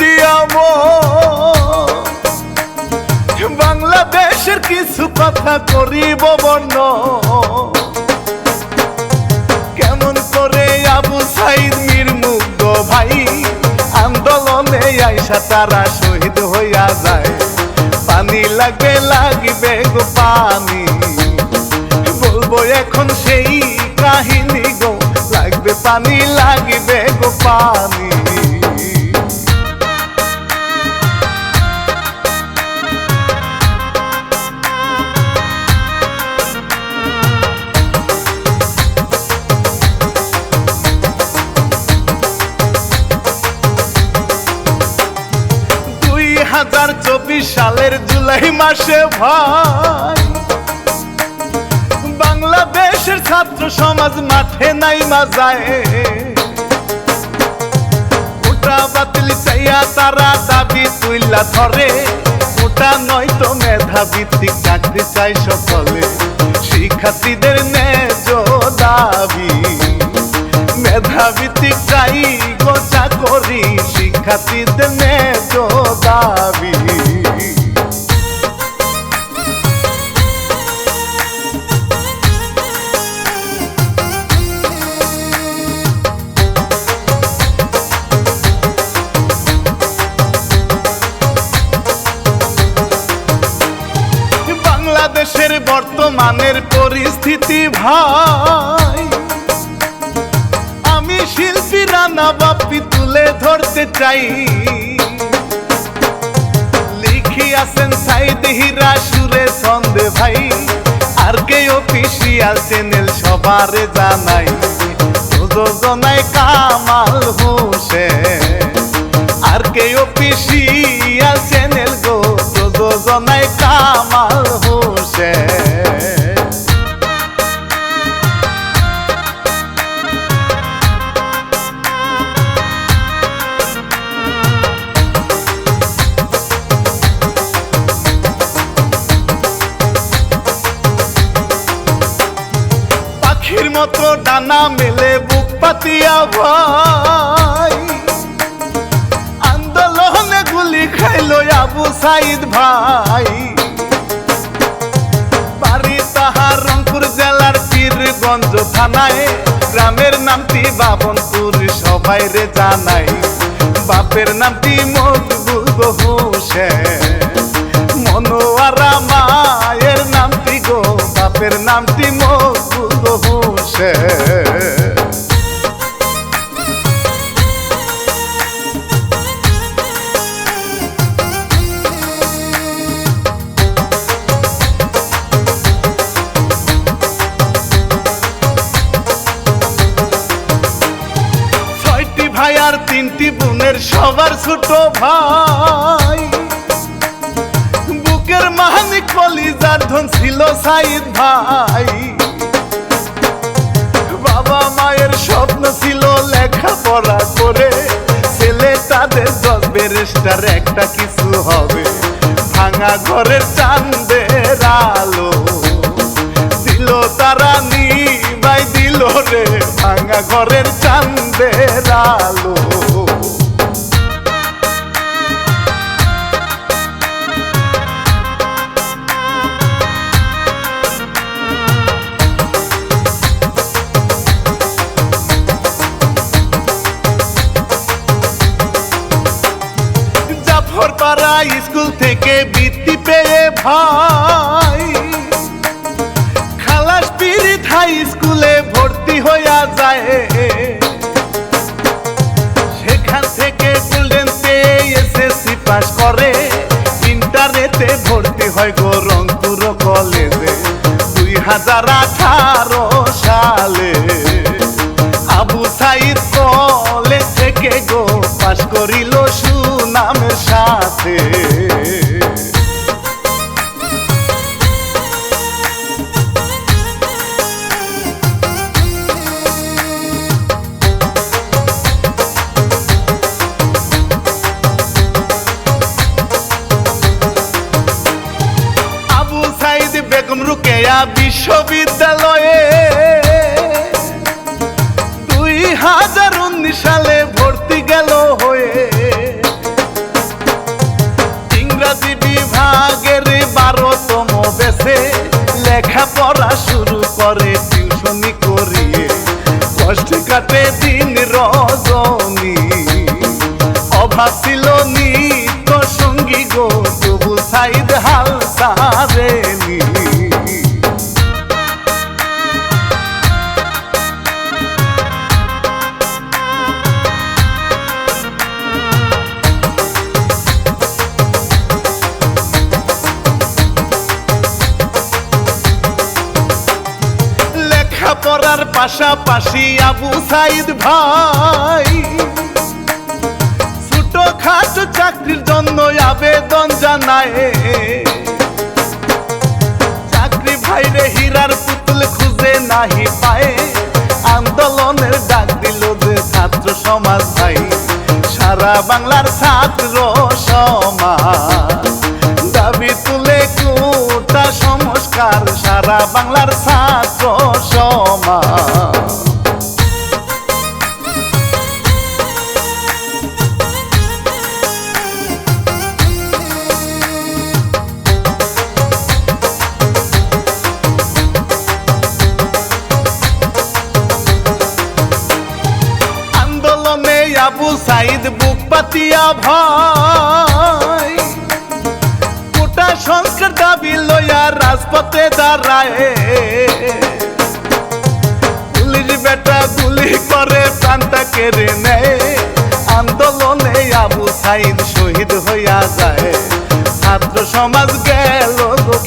দিয়াব বাংলাদেশের কিছু কথা করিব বর্ণ। কেমন করে আবু সাইদ ভাই, আন্দোলনে আইসা তারা শহীদ হইয়া যায়। পানি লাগবে লাগবে গো পানি। বলব এখন সেই কাহিনী গো, লাগবে পানি, লাগবে গো পানি। সালের জুলাই মাসে ভাই। বাংলাদেশের ছাত্র সমাজ মাঠে নাই মাজায়। ওটা বাতিল চাইয়া তারা দাবি তুইলা ধরে। ওটা নয়তো মেধা ভিত্তিক চাকরি চাই সকলে। শিক্ষার্থীদের ন্যায্য দাবি। মেধাভিত্তিক চাই গোচা করি। শিক্ষার্থীদের ন্যায্য দাবি। বর্তমানের পরিস্থিতি ভাই। আমি শিল্পী রানা বাপি তুলে ধরতে চাই। লিখিয়াছেন সাইদ হীরা সুরে ছন্দে ভাই। আর কে অফিসিয়াল চ্যানেল সবারে জানাই। যোজনায় কামাল হোসেন। আর কে অফিসিয়াল চ্যানেল গো যোজনায় কামাল সাইদ ভাই। বাড়ি তাহার রংপুর জেলার পীরগঞ্জ থানায়। গ্রামের নামটি বাবনপুর, সবাই রে জানাই। বাপের নামটি মকবুল হোসেন মনোয়ারা মায়ের নামটি গো, বাপের নামটি মকবুল হোসেন ভাই। বুকের কলিজার ধন ছিল সাইদ ভাই। বাবা মায়ের স্বপ্ন ছিল লেখাপড়া করে। ছেলে তাদের দশ বেরেস্টার একটা কিছু হবে। ভাঙা ঘরের চান্দের আলো দিল তারা, নিবাই দিল রে। ভাঙা ঘরের চান্দের আলো। পাড়া স্কুল থেকে বৃত্তি পেয়ে ভাই। খালাস পিরিত হাই স্কুলে ভর্তি হইয়া যায়। সেখান থেকে গোল্ডেন এসএসসি পাস করে। ইন্টারনেটে ভর্তি হয় গো রংপুর কলেজে দুই হাজার আঠারো অভাব ছিল নিত সঙ্গী গো তবু সাইদ হাল সারেনি লেখাপড়ার পাশাপাশি আবু সাইদ ভাই চাকরির জন্য আবেদন জানায়। চাকরি ভাইরে হীরার পুতুল খুঁজে নাহি পায়। আন্দোলনের ডাক দিল যে ছাত্র সমাজ ভাই। সারা বাংলার ছাত্র সমাজ। দাবি তুলে কুটা সংস্কার, সারা বাংলার ছাত্র সমাজ। ভাই। কোটা সংস্কার দাবি লইয়া রাজপথে দাঁড়ায়। পুলিশ বেটা গুলি করে, প্রাণটা কেড়ে নেয়। আন্দোলনে আবু সাইদ শহীদ হইয়া যায়। ছাত্র সমাজ গেল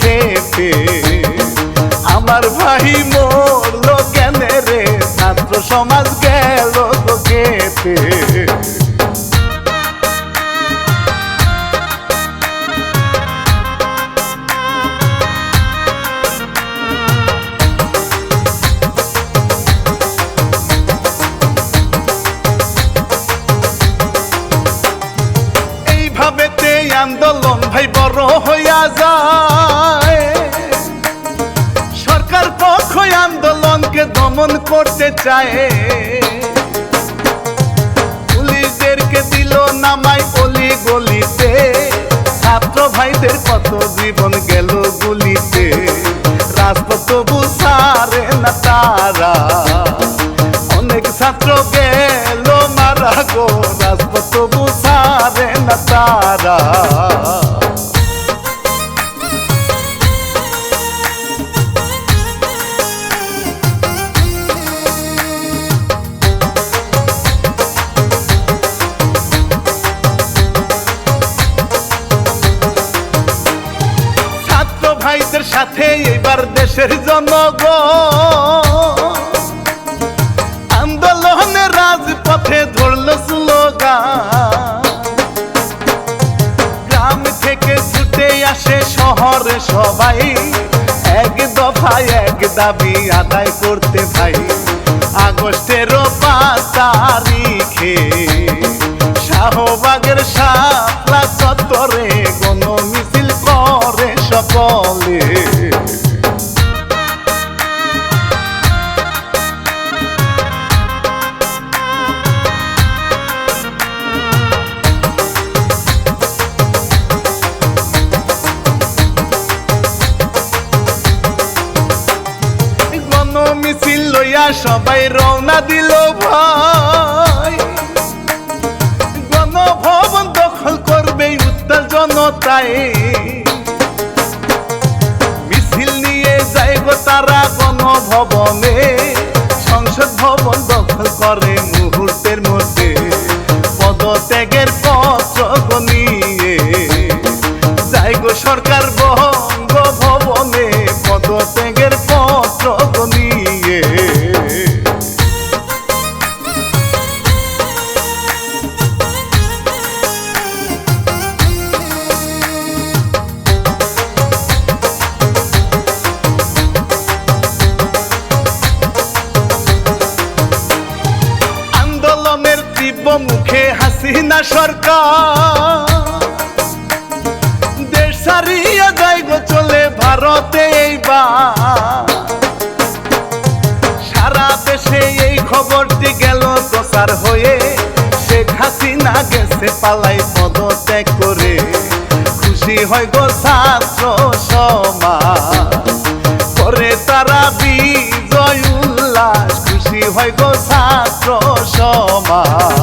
খেপে। আমার ভাই মরল কেনে রে? ছাত্র সমাজ গেল গো সরকার পক্ষ আন্দোলনকে দমন করতে চায়। পুলিশদেরকে দিল নামাই অলি গলিতে। ছাত্র ভাইদের কত জীবন গেল গুলিতে। রাজপথ বুঝারে না তারা। অনেক ছাত্র গেল মারা গো। রাজপথ বুঝারে না তারা। দেশের জনগণ। আন্দোলনের রাজপথে ধরল স্লোগান। গ্রাম থেকে ছুটে আসে শহরে সবাই। এক দফায় এক দাবি আদায় করতে ভাই। আগস্টেরও পাঁচ তারিখে শাহবাগের শাপলা জনতায় মিছিল নিয়ে যায় তারা গণভবনে সংসদ ভবন দখল করে সরকার। দেশ চলে ভারতে এইবার। সারা দেশে এই খবরটি গেল, প্রচার হয়ে শেখ হাসিনা গেছে পালাই পদত্যাগ করে। খুশি হয় গো ছাত্র সমাজ। করে তারা বি হয় গো ছাত্র সমাজ।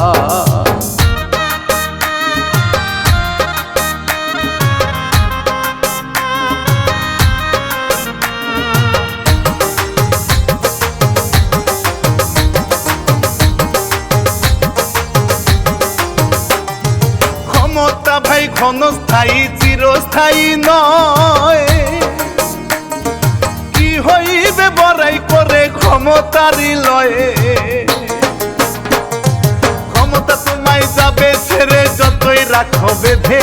চিরস্থায়ী নয়। কি হইবে বড়াই করে ক্ষমতারি লয়ে? ক্ষমতা তোমায় যাবে, ছেড়ে যতই রাখো বেঁধে।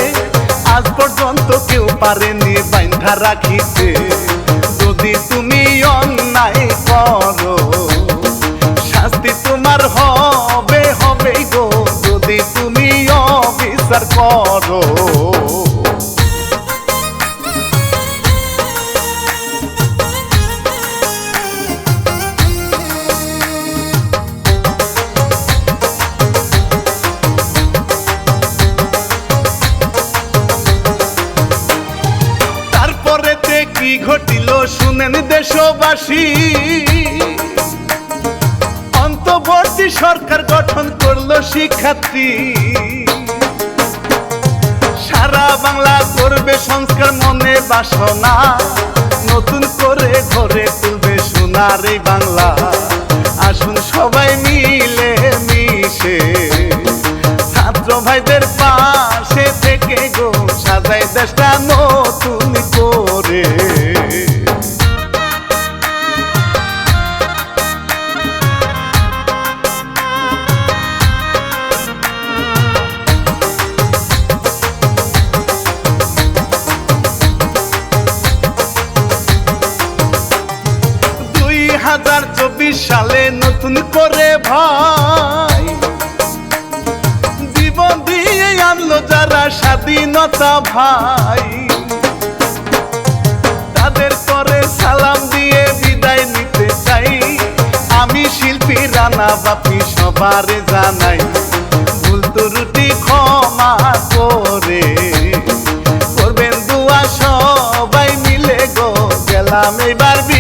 আজ পর্যন্ত কেউ পারেনি বাইন্ধা রাখিতে। যদি তুমি অন্যায় করো, শাস্তি তোমার হবে হবে গো। যদি তুমি অবিচার করো সরকার গঠন করল শিক্ষার্থী। সারা বাংলা করবে সংস্কার, মনে বাসনা। নতুন করে ঘরে তুলবে সোনার এই বাংলা। আসুন সবাই মিলে মিশে। ছাত্র ভাইদের পাশে থেকে গো, সাজাই দেশটা নতুন যারা স্বাধীনতা ভাই। তাদের পরে সালাম দিয়ে বিদায় নিতে চাই। আমি শিল্পী রানা বাপি সবার জানাই। ভুল তো রুটি ক্ষমা করে। করবেন দুয়া সবাই মিলে গো গেলাম এবার বি